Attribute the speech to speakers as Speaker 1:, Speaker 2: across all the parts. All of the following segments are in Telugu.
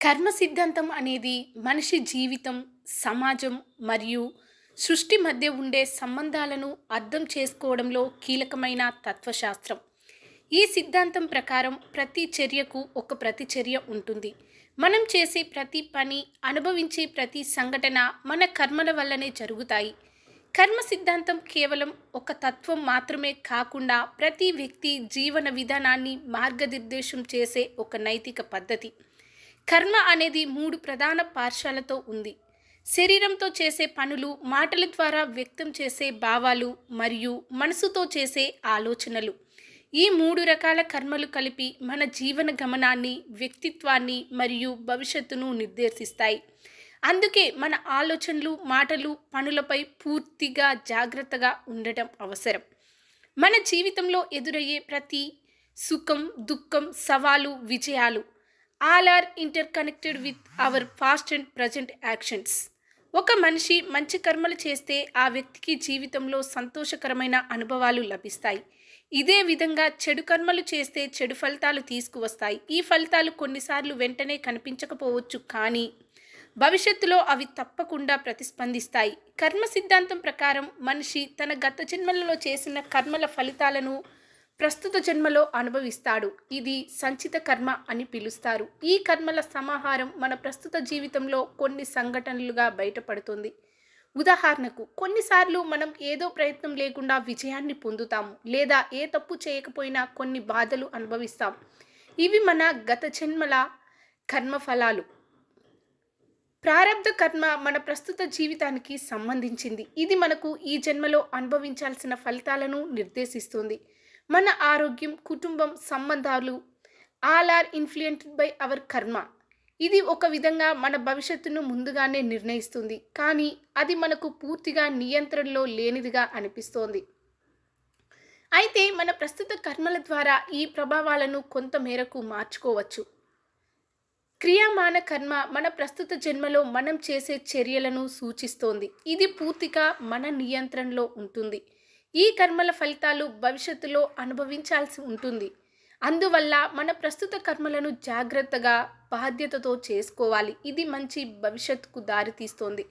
Speaker 1: కర్మ సిద్ధాంతం అనేది మనిషి జీవితం, సమాజం మరియు సృష్టి మధ్య ఉండే సంబంధాలను అర్థం చేసుకోవడంలో కీలకమైన తత్వశాస్త్రం. ఈ సిద్ధాంతం ప్రకారం ప్రతి చర్యకు ఒక ప్రతిచర్య ఉంటుంది. మనం చేసే ప్రతి పని, అనుభవించే ప్రతి సంఘటన మన కర్మల వల్లనే జరుగుతాయి. కర్మ సిద్ధాంతం కేవలం ఒక తత్వం మాత్రమే కాకుండా ప్రతి వ్యక్తి జీవన విధానాన్ని మార్గనిర్దేశం చేసే ఒక నైతిక పద్ధతి. కర్మ అనేది మూడు ప్రధాన పార్శ్వాలతో ఉంది. శరీరంతో చేసే పనులు, మాటల ద్వారా వ్యక్తం చేసే భావాలు మరియు మనసుతో చేసే ఆలోచనలు. ఈ మూడు రకాల కర్మలు కలిపి మన జీవన గమనాన్ని, వ్యక్తిత్వాన్ని మరియు భవిష్యత్తును నిర్దేశిస్తాయి. అందుకే మన ఆలోచనలు, మాటలు, పనులపై పూర్తిగా జాగ్రత్తగా ఉండటం అవసరం. మన జీవితంలో ఎదురయ్యే ప్రతి సుఖం, దుఃఖం, సవాలు, విజయాలు all are interconnected with our past and present actions. ఒక మనిషి మంచి కర్మలు చేస్తే ఆ వ్యక్తికి జీవితంలో సంతోషకరమైన అనుభవాలు లభిస్తాయి. ఇదే విధంగా చెడు కర్మలు చేస్తే చెడు ఫలితాలు తీసుకువస్తాయి. ఈ ఫలితాలు కొన్నిసార్లు వెంటనే కనిపించకపోవచ్చు కానీ భవిష్యత్తులో అవి తప్పకుండా ప్రతిస్పందిస్తాయి. కర్మ సిద్ధాంతం ప్రకారం మనిషి తన గత జన్మలలో చేసిన కర్మల ఫలితాలను ప్రస్తుత జన్మలో అనుభవిస్తాడు. ఇది సంచిత కర్మ అని పిలుస్తారు. ఈ కర్మల సమాహారం మన ప్రస్తుత జీవితంలో కొన్ని సంఘటనలుగా బయటపడుతుంది. ఉదాహరణకు కొన్నిసార్లు మనం ఏదో ప్రయత్నం లేకుండా విజయాన్ని పొందుతాము లేదా ఏ తప్పు చేయకపోయినా కొన్ని బాధలు అనుభవిస్తాం. ఇవి మన గత జన్మల కర్మఫలాలు. ప్రారంభ కర్మ మన ప్రస్తుత జీవితానికి సంబంధించింది. ఇది మనకు ఈ జన్మలో అనుభవించాల్సిన ఫలితాలను నిర్దేశిస్తుంది. మన ఆరోగ్యం, కుటుంబం, సంబంధాలు all are influenced by our karma. ఇది ఒక విధంగా మన భవిష్యత్తును ముందుగానే నిర్ణయిస్తుంది. కానీ అది మనకు పూర్తిగా నియంత్రణలో లేనిదిగా అనిపిస్తోంది. అయితే మన ప్రస్తుత కర్మల ద్వారా ఈ ప్రభావాలను కొంత మేరకు మార్చుకోవచ్చు. క్రియామాన కర్మ మన ప్రస్తుత జన్మలో మనం చేసే చర్యలను సూచిస్తోంది. ఇది పూర్తిగా మన నియంత్రణలో ఉంటుంది. ఈ కర్మల ఫలితాలు భవిష్యత్తులో అనుభవించాల్సి ఉంటుంది. అందువల్ల మన ప్రస్తుత కర్మలను జాగ్రత్తగా, బాధ్యతతో చేసుకోవాలి. ఇది మంచి భవిష్యత్తుకు దారితీస్తుంది.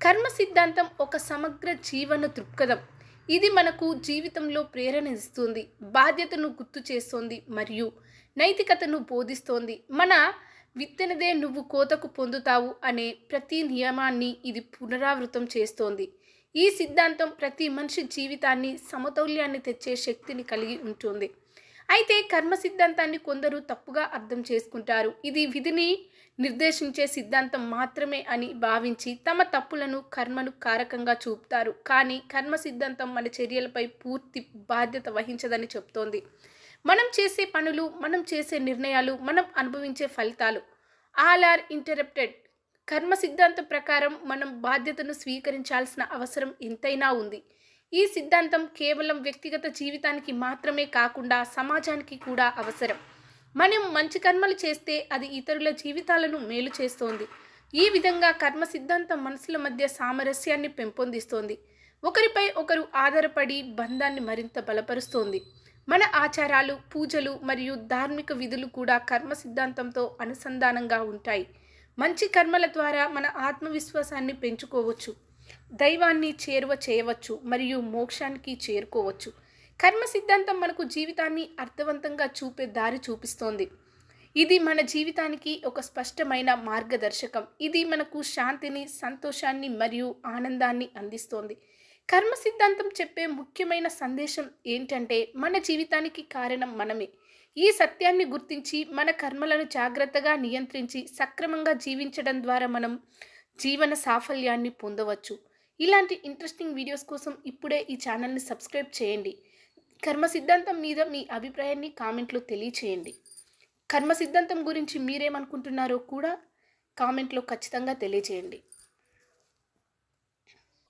Speaker 1: కర్మ సిద్ధాంతం ఒక సమగ్ర జీవన దృక్పథం. ఇది మనకు జీవితంలో ప్రేరణ ఇస్తుంది, బాధ్యతను గుర్తు చేస్తోంది మరియు నైతికతను బోధిస్తోంది. మన విత్తనదే నువ్వు కోతకు పొందుతావు అనే ప్రతి నియమాన్ని ఇది పునరావృతం చేస్తోంది. ఈ సిద్ధాంతం ప్రతి మనిషి జీవితాన్ని సమతౌల్యాన్ని తెచ్చే శక్తిని కలిగి ఉంటుంది. అయితే కర్మ సిద్ధాంతాన్ని కొందరు తప్పుగా అర్థం చేసుకుంటారు. ఇది విధిని నిర్దేశించే సిద్ధాంతం మాత్రమే అని భావించి తమ తప్పులను కర్మను కారకంగా చూపుతారు. కానీ కర్మ సిద్ధాంతం మన చర్యలపై పూర్తి బాధ్యత వహించదని చెప్తోంది మనం చేసే పనులు, మనం చేసే నిర్ణయాలు, మనం అనుభవించే ఫలితాలు ఆల్ ఆర్ ఇంటరప్టెడ్. కర్మ సిద్ధాంతం ప్రకారం మనం బాధ్యతను స్వీకరించాల్సిన అవసరం ఎంతైనా ఉంది. ఈ సిద్ధాంతం కేవలం వ్యక్తిగత జీవితానికి మాత్రమే కాకుండా సమాజానికి కూడా అవసరం. మనం మంచి కర్మలు చేస్తే అది ఇతరుల జీవితాలను మేలు చేస్తోంది. ఈ విధంగా కర్మ సిద్ధాంతం మనసుల మధ్య సామరస్యాన్ని పెంపొందిస్తోంది. ఒకరిపై ఒకరు ఆధారపడి బంధాన్ని మరింత బలపరుస్తోంది. మన ఆచారాలు, పూజలు మరియు ధార్మిక విధులు కూడా కర్మ సిద్ధాంతంతో అనుసంధానంగా ఉంటాయి. మంచి కర్మల ద్వారా మన ఆత్మవిశ్వాసాన్ని పెంచుకోవచ్చు, దైవాన్ని చేరువ చేయవచ్చు మరియు మోక్షానికి చేరుకోవచ్చు. కర్మ సిద్ధాంతం మనకు జీవితాన్ని అర్థవంతంగా చూపే దారి చూపిస్తోంది. ఇది మన జీవితానికి ఒక స్పష్టమైన మార్గదర్శకం. ఇది మనకు శాంతిని, సంతోషాన్ని మరియు ఆనందాన్ని అందిస్తోంది. కర్మ సిద్ధాంతం చెప్పే ముఖ్యమైన సందేశం ఏంటంటే మన జీవితానికి కారణం మనమే. ఈ సత్యాన్ని గుర్తించి మన కర్మలను జాగ్రత్తగా నియంత్రించి సక్రమంగా జీవించడం ద్వారా మనం జీవన సాఫల్యాన్ని పొందవచ్చు. ఇలాంటి ఇంట్రెస్టింగ్ వీడియోస్ కోసం ఇప్పుడే ఈ ఛానల్ని సబ్స్క్రైబ్ చేయండి. కర్మ సిద్ధాంతం మీద మీ అభిప్రాయాన్ని కామెంట్లో తెలియచేయండి. కర్మ సిద్ధాంతం గురించి మీరేమనుకుంటున్నారో కూడా కామెంట్లో ఖచ్చితంగా తెలియచేయండి.